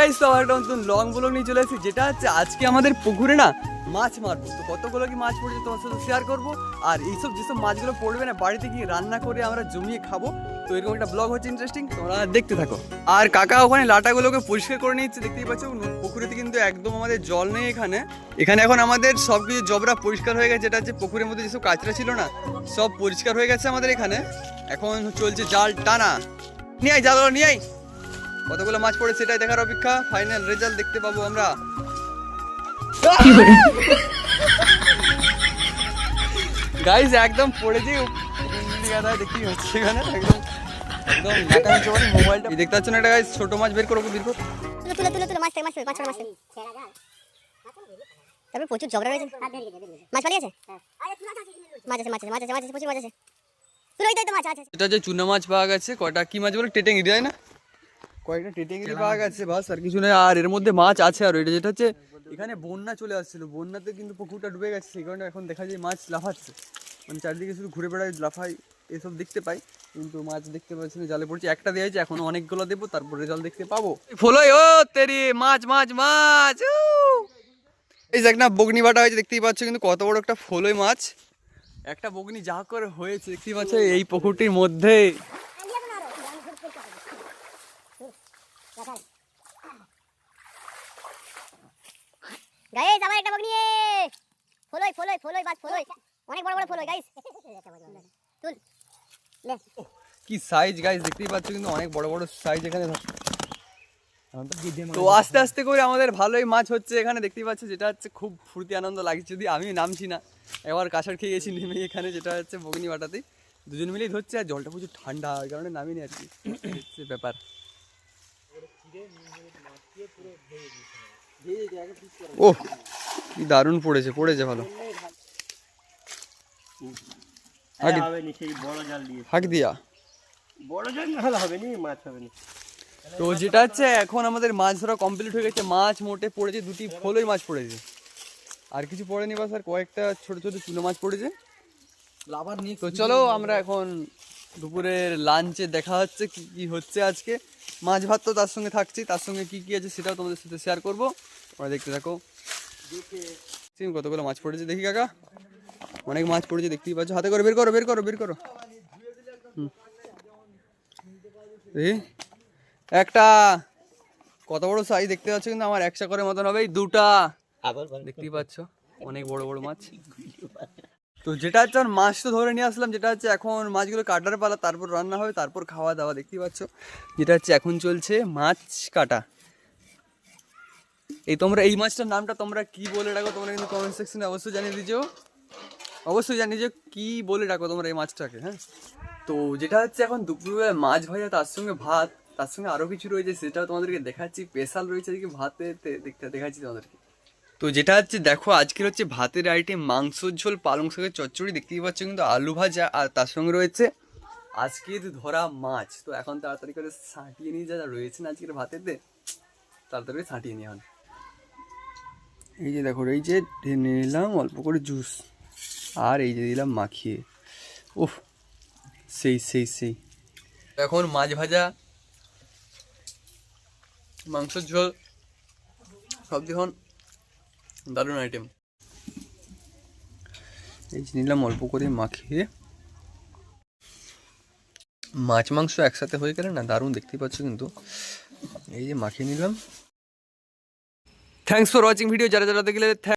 Guys তো একটা নতুন লং ব্লগ নিয়ে চলে এসেছি, যেটা হচ্ছে আজকে আমাদের পুকুরে না মাছ মারবো। তো কতগুলো কি মাছ পড়েছে তোমার সাথে শেয়ার করব? আর এইসব যেসব মাছগুলো পড়বে না, বাড়িতে গিয়ে রান্না করে আমরা জমিয়ে খাব। তো এরকম একটা ব্লগ হচ্ছে ইন্টারেস্টিং তোমরা দেখতে থাকো। আর কাকা ওখানে লাটাগুলোকে পরিষ্কার করে নিচ্ছে দেখতেই পাচ্ছ পুকুরেতে কিন্তু একদম আমাদের জল নেই এখানে। এখানে এখন আমাদের সব কিছু জবরা পরিষ্কার হয়ে গেছে, যেটা হচ্ছে পুকুরের মধ্যে যেসব কাঁচরা ছিল না, সব পরিষ্কার হয়ে গেছে আমাদের এখানে। এখন চলছে জাল টানা। নিয়ে আয় জালগুলো নিয়ে আয়। কতগুলো মাছ পড়ে সেটাই দেখার অপেক্ষা? ফাইনাল রেজাল্ট দেখতে পাবো আমরা। গাইজ একদম পড়েছি দেখতেই হচ্ছে এখানে। একদম মোবাইলটা দেখতে পাচ্ছেন একটা গাইজ ছোট মাছ বের করো বের করো তুলে তুলে তুলে তুলে মাছ মাছ মাছ মাছ তারপরে প্রচুর ঝগড়া রয়েছে। মাছ পালিয়ে মাছ আছে মাছ আছে মাছ আছে মাছ আছে প্রচুর মাছ আছে। তুলে ওই তো মাছ আছে। এটা যে চুনা মাছ পাওয়া গেছে কয়টা? কি মাছ বলে? টেটেঙ্গি তাই না? কয়েকটা টেটেঙ্গি পাওয়া গেছে বাস আর কিছু নেই আর এর মধ্যে মাছ আছে আর। এটা যেটা হচ্ছে এখানে বন্যা চলে আসছিল। বন্যাতে কিন্তু পুকুরটা ডুবে গেছে। সেই কারণে এখন দেখা যায় মাছ লাফাচ্ছে। মানে চারদিকে শুধু ঘুরে বেড়ায় লাফাই এসব দেখতে পাই। কিন্তু মাছ দেখতে পাচ্ছি না জালে পড়ছে। একটা দেওয়া হয়েছে এখন অনেকগুলো দেবো তারপর রেজাল্ট দেখতে পাবো। ফলোই ও তেরি মাছ মাছ মাছ! এই দেখ না বগনি বাটা হয়েছে দেখতেই পাচ্ছ কিন্তু কত বড় একটা ফলোই মাছ। একটা বগনি যা করে হয়েছে দেখতেই পাচ্ছ এই পুকুরটির মধ্যে। গাইস আমার একটা ফলই ফলই ফলই বাস ফলই অনেক বড় বড় ফলই গাইস তুল। লে কি সাইজ গাইস দেখতেই পাচ্ছ কিন্তু অনেক বড় বড় সাইজ এখানে তো আস্তে আস্তে করে আমাদের ভালোই মাছ হচ্ছে এখানে দেখতেই পাচ্ছ যেটা হচ্ছে খুব ফুর্তি আনন্দ লাগছে। যদি আমি নামছি না এবার কাঁসার খেয়ে গেছি নেমে এখানে যেটা হচ্ছে বগনি বাটাতে। দুজন মিলেই ধরছে আর জলটা প্রচুর ঠান্ডা ওই কারণে নামিনি আর কি। হচ্ছে ব্যাপার। ও কি দারুণ পড়েছে পড়েছে ভালো। হ্যাঁ, দিয়ে হাঁক দিয়া। বড় জাল না হবে নি মাছ হবে না। তো যেটা হচ্ছে এখন আমাদের মাছ ধরা কমপ্লিট হয়ে গেছে মাছ মোটে পড়েছে দুটি ফলই মাছ পড়েছে। আর কিছু পড়েনি বা স্যার কয়েকটা ছোট ছোট চুনো মাছ পড়েছে। তো চলো আমরা এখন দুপুরের লাঞ্চে দেখা হচ্ছে কি কি হচ্ছে আজকে। মাছ ভাত তো তার সঙ্গে থাকছি তার সঙ্গে কি কি আছে সেটাও তোমাদের সাথে শেয়ার করব। তোমরা দেখতে থাকো। কতগুলো মাছ পড়েছে দেখি কাকা। অনেক মাছ পড়েছে দেখতেই পাচ্ছ। হাতে করে বের করো বের করো বের করো। একটা। কত বড় সাইজ দেখতে পাচ্ছ কিন্তু আমার একশো করে মতন হবে এই দুটা দেখতেই পাচ্ছ। অনেক বড় বড় মাছ। তো যেটা হচ্ছে আর মাছ তো ধরে নিয়ে আসলাম, যেটা হচ্ছে এখন মাছগুলো কাটার পালা, তারপর রান্না হবে, তারপর খাওয়া দাওয়া, দেখতেই পাচ্ছ। যেটা হচ্ছে এখন চলছে মাছ কাটা। এই তোমরা, এই মাছটার নামটা তোমরা কি বলে ডাকো, তোমরা কিন্তু কমেন্ট সেকশনে অবশ্যই জানিয়ে দিছো অবশ্যই জানিয়ে যে কি বলে ডাকো তোমরা এই মাছটাকে হ্যাঁ? তো যেটা হচ্ছে এখন দুপুরবেলা মাছ ভাজা, তার সঙ্গে ভাত, তার সঙ্গে আরও কিছু রয়েছে, সেটাও তোমাদেরকে দেখাচ্ছি। স্পেশাল রয়েছে আজকে ভাতে দেখাচ্ছি তোমাদেরকে। তো যেটা হচ্ছে, দেখো আজকের হচ্ছে ভাতের আইটেম, মাংসর ঝোল, পালং শাকের চচ্চড়ি, দেখতেই পাচ্ছ কিন্তু আলু ভাজা আর তার সঙ্গে রয়েছে আজকের ধরা মাছ। তো এখন তাড়াতাড়ি করে ছাঁটিয়ে নিয়ে যারা যা রয়েছে না আজকের ভাতেতে, তাড়াতাড়ি ছাঁটিয়ে নিয়ে হন এই যে দেখো, এই যে ঢেলে নিলাম অল্প করে জুস, আর এই যে দিলাম মাখিয়ে। উফ, সেই সেই সেই। এখন মাছ ভাজা, মাংসের ঝোল সব দেখুন দারুণ আইটেম এই যে নিলাম অল্প করে মাখিয়ে। মাছ মাংস একসাথে হয়ে গেলে না দারুণ দেখতেই পাচ্ছ কিন্তু। এই যে মাখিয়ে নিলাম। থ্যাংকস ফর ওয়াচিং ভিডিও যারা যারা দেখলে